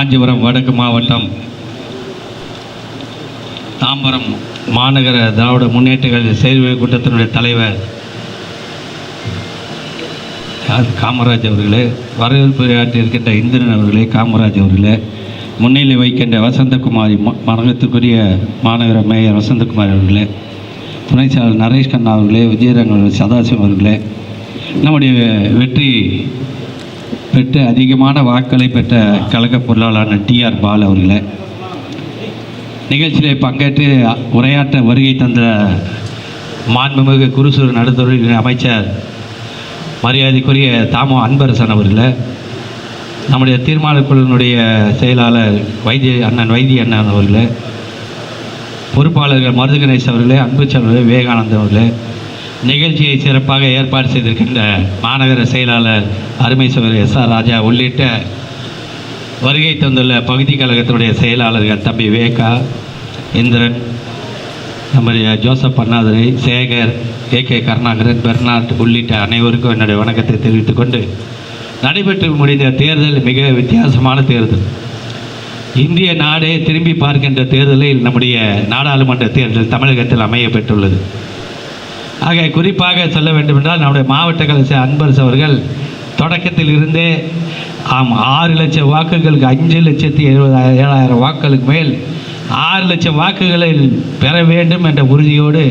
காஞ்சிபுரம் வடக்கு மாவட்டம் தாம்பரம் மாநகர திராவிட முன்னேற்றங்கள் கழக செயல்முறை கூட்டத்தினுடைய தலைவர் காமராஜ் அவர்களே வரவேற்பு இருக்கின்ற இந்திரன் அவர்களே காமராஜ் அவர்களே முன்னிலை வைக்கின்ற வசந்தகுமாரி ம- மாநகர மேயர் வசந்தகுமாரி அவர்களே துணை செயலர் நரேஷ் கண்ணா அவர்களே விஜயரங்க சதாசிவம் அவர்களே நம்முடைய வெற்றி பெற்று அதிகமான வாக்களை பெற்ற கழக பொருளாளர் டிஆர் பால் அவர்களை நிகழ்ச்சியில் பங்கேற்று உரையாற்ற வருகை தந்த மாண்புமிகு குருசூர் நடுத்தொழில் அமைச்சர் மரியாதைக்குரிய தாமோ அன்பரசன் அவர்களை நம்முடைய தீர்மானக்குழுவினுடைய செயலாளர் வைத்திய அண்ணன் வைத்திய அண்ணன் அவர்களே பொறுப்பாளர்கள் மருது கணேஷ் அவர்களே அன்பு செல்வர்களே விவேகானந்தம் அவர்களே நிகழ்ச்சியை சிறப்பாக ஏற்பாடு செய்திருக்கின்ற மாநகர செயலாளர் அருமை சகோதரர் எஸ் ஆர் ராஜா உள்ளிட்ட வருகை தந்துள்ள பகுதி கழகத்தினுடைய செயலாளர்கள் தம்பி விவேகா இந்திரன் நம்முடைய Joseph Annadurai Sekar A K Karunakaran Bernard உள்ளிட்ட அனைவருக்கும் என்னுடைய வணக்கத்தை தெரிவித்துக் கொண்டு நடைபெற்று முடிந்த தேர்தல் மிக வித்தியாசமான தேர்தல். இந்திய நாடே திரும்பி பார்க்கின்ற தேர்தலில் நம்முடைய நாடாளுமன்ற தேர்தல் தமிழகத்தில் அமைய பெற்றுள்ளது ஆக குறிப்பாக சொல்ல வேண்டுமென்றால் நம்முடைய மாவட்ட கலைஞர் அன்பரசு அவர்கள் தொடக்கத்தில் இருந்தே ஆம் ஆறு லட்சம் வாக்குகளுக்கு அஞ்சு லட்சத்தி எழுபதாயிரம் ஏழாயிரம் வாக்குகளுக்கு மேல் ஆறு லட்சம் வாக்குகளை பெற வேண்டும் என்ற உறுதியோடு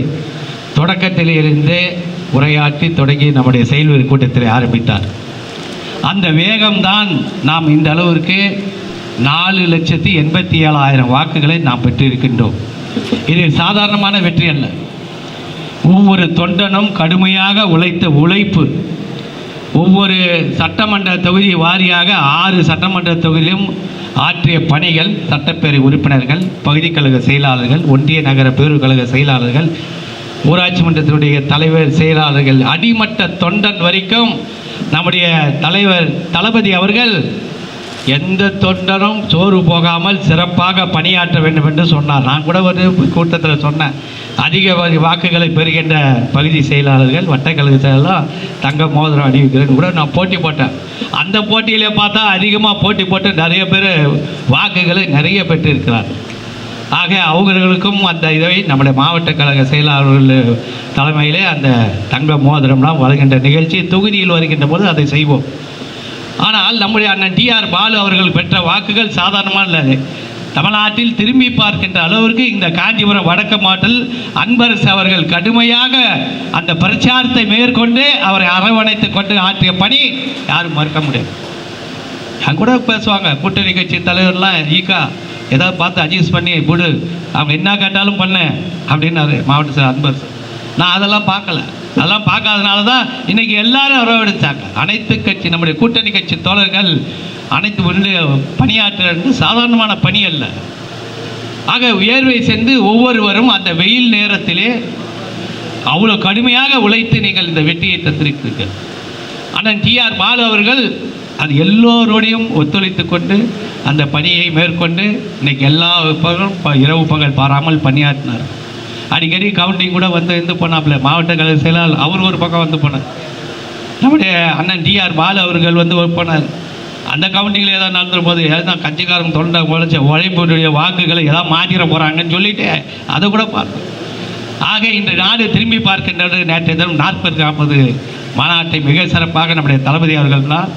தொடக்கத்தில் இருந்தே உரையாற்றி தொடங்கி நம்முடைய செயல்வரி கூட்டத்தில் ஆரம்பித்தார். அந்த வேகம்தான் நாம் இந்த அளவிற்கு நாலு லட்சத்தி எண்பத்தி ஏழாயிரம் வாக்குகளை நாம் பெற்றிருக்கின்றோம். இது சாதாரணமான வெற்றி அல்ல. ஒவ்வொரு தொண்டனும் கடுமையாக உழைத்த உழைப்பு. ஒவ்வொரு சட்டமன்ற தொகுதி வாரியாக ஆறு சட்டமன்ற தொகுதியிலும் ஆற்றிய பணிகள் சட்டப்பேரவை உறுப்பினர்கள் பகுதி கழக செயலாளர்கள் ஒன்றிய நகர பேரூர் கழக செயலாளர்கள் ஊராட்சி மன்றத்தினுடைய தலைவர் செயலாளர்கள் அடிமட்ட தொண்டன் வரைக்கும் நம்முடைய தலைவர் தளபதி அவர்கள் எந்த தொண்டரும் சோறு போகாமல் சிறப்பாக பணியாற்ற வேண்டும் என்று சொன்னார். நான் கூட ஒரு கூட்டத்தில் சொன்னேன். அதிக வாக்குகளை பெறுகின்ற பகுதி செயலாளர்கள் வட்டக்கழக செயலாளர் தங்க மோதிரம் அணிவிக்கிறேன்னு கூட நான் போட்டி போட்டேன். அந்த போட்டியிலே பார்த்தா அதிகமாக போட்டி போட்டு நிறைய பேர் வாக்குகளை நிறைய பெற்றிருக்கிறார். ஆக அவர்களுக்கும் அந்த இதை நம்முடைய மாவட்ட கழக செயலாளர்கள் தலைமையிலே அந்த தங்க மோதிரம்லாம் வருகின்ற நிகழ்ச்சி தொகுதியில் வருகின்ற போது அதை செய்வோம். ஆனால் நம்முடைய அண்ணன் டிஆர் பாலு அவர்கள் பெற்ற வாக்குகள் சாதாரணமாக தமிழ்நாட்டில் திரும்பி பார்க்கின்ற அளவிற்கு இந்த காஞ்சிபுரம் வடக்கு மாட்டில் அன்பரசு அவர்கள் கடுமையாக அந்த பிரச்சாரத்தை மேற்கொண்டு அவரை அரவணைத்து கொண்டு ஆற்றிய பணி யாரும் மறுக்க முடியாது. என் கூட பேசுவாங்க கூட்டணி கட்சி தலைவர்லாம் ஈகா ஏதாவது பார்த்து அட்ஜஸ்ட் பண்ணி போடு அவங்க என்ன கேட்டாலும் பண்ண அப்படின்னாரு மாவட்ட சார் அன்பர் நான் அதெல்லாம் பார்க்கல. அதெல்லாம் பார்க்காதனால தான் இன்னைக்கு எல்லாரும் வரவழைச்சாங்க அனைத்து கட்சி நம்முடைய கூட்டணி கட்சி தோழர்கள் அனைத்து ஒன்று பணியாற்றுறது சாதாரணமான பணி அல்ல. ஆக உயர்வை சென்று ஒவ்வொருவரும் அந்த வெயில் நேரத்திலே அவ்வளோ கடுமையாக உழைத்து நீங்கள் இந்த வெற்றியை தந்திருக்கிறீர்கள். அண்ணன் டிஆர் பாலு அவர்கள் அது எல்லோரோடையும் ஒத்துழைத்து கொண்டு அந்த பணியை மேற்கொண்டு இன்னைக்கு எல்லா பகலும் ப- இரவு பகல் பாராமல் பணியாற்றினார். அடிக்கடி கவுண்டிங் கூட வந்து இது போனாப்புல மாவட்ட கழக செயலாளர் அவர் ஒரு பக்கம் வந்து போனார். நம்முடைய அண்ணன் டிஆர் பாலு அவர்கள் வந்து ஒர்க் பண்ணார் அந்த கவுண்டிங்கில் ஏதாவது நடந்துடும் போது ஏதாவது கட்சிக்காரங்க தொண்டை உழைச்ச உழைப்புடைய வாக்குகளை ஏதாவது மாற்றிட போகிறாங்கன்னு சொல்லிட்டு அதை கூட பார்த்தோம் ஆக இன்று நாடு திரும்பி பார்க்கின்றது நேற்றைய தினம் நாற்பது நாற்பது மாநாட்டை மிக சிறப்பாக நம்முடைய தளபதி அவர்கள் தான்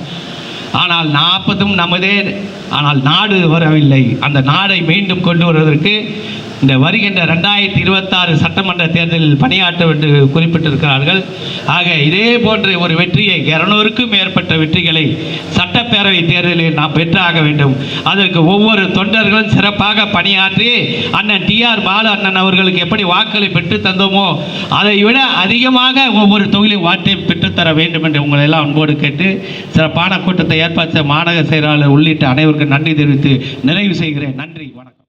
ஆனால் நாற்பதும் நமதே ஆனால் நாடு வரவில்லை. அந்த நாடை மீண்டும் கொண்டு வருவதற்கு இந்த வருகின்ற ரெண்டாயிரத்தி இருபத்தாறு சட்டமன்ற தேர்தலில் பணியாற்ற என்று குறிப்பிட்டிருக்கிறார்கள். ஆக இதே போன்ற ஒரு வெற்றியை இருநூறுக்கும் மேற்பட்ட வெற்றிகளை சட்டப்பேரவை தேர்தலில் நாம் பெற்றாக வேண்டும். அதற்கு ஒவ்வொரு தொண்டர்களும் சிறப்பாக பணியாற்றி அண்ணன் டிஆர் பாலு அண்ணன் அவர்களுக்கு எப்படி வாக்களை பெற்று தந்தோமோ அதை விட அதிகமாக ஒவ்வொரு தொகுதியும் வாட்டை பெற்றுத்தர வேண்டும் என்று உங்களை எல்லாம் அன்போடு கேட்டு சிறப்பான கூட்டத்தை ஏற்பாடு செய்த மாநகர செயலாளர் உள்ளிட்ட அனைவருக்கும் நன்றி தெரிவித்து நிறைவு செய்கிறேன். நன்றி.